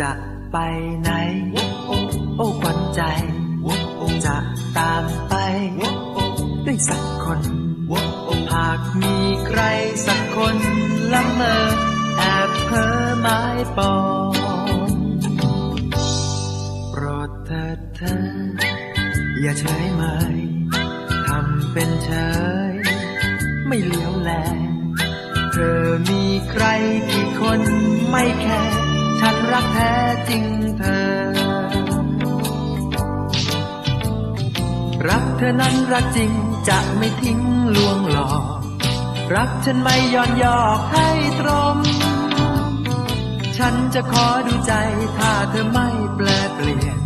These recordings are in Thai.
จะไปไหน โอ้ขวัญใจ จะตามไป ด้วยสักคน หากมีใครสักคนละเมอแอบเพ้อไม้ปองโปรดเถิดเธอ อย่าเฉยเมยทำเป็นเฉย ไม่เลี้ยวแล เธอมีใครกี่คนไม่แค่ ฉันรักแท้จริงเธอ รักเธอนั้นรักจริงจะไม่ทิ้งลวงหลอก รักฉันไม่ย้อนยอกให้ตรงฉันจะขอดูใจถ้าเธอไม่แปลเปลี่ยน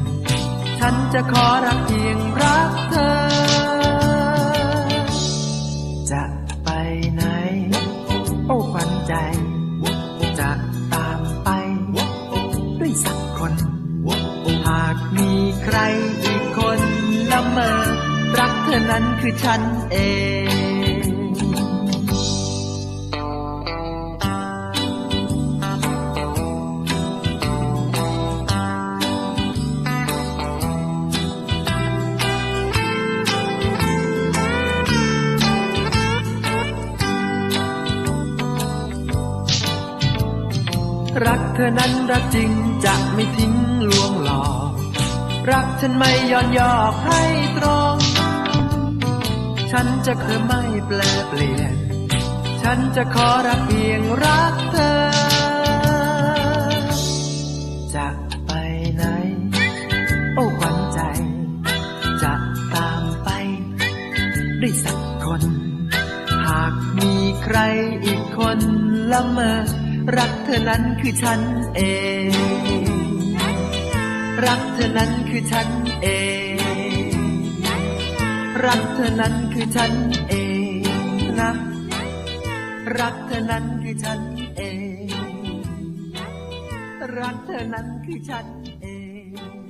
ฉันจะขอรักเพียงรักเธอ จะไปไหน อีกคนละเมอ รักเธอนั้นคือฉันเองรักเธอนั้นรักจริงจะไม่ทิ้งลวงหลอก รักฉันไม่ย้อนยอกให้ตรง ฉันจะเคยไม่แปลเปลี่ยน ฉันจะขอรักเพียงรักเธอ จะไปไหน โอ้ขวัญใจ จะตามไป ด้วยสักคน หากมีใครอีกคนละเมอ รักเธอนั้นคือฉันเอง รักเธอนั้นคือฉันเอง รักเธอนั้นคือฉันเองนะ รักเธอนั้นคือฉันเอง รักเธอนั้นคือฉันเอง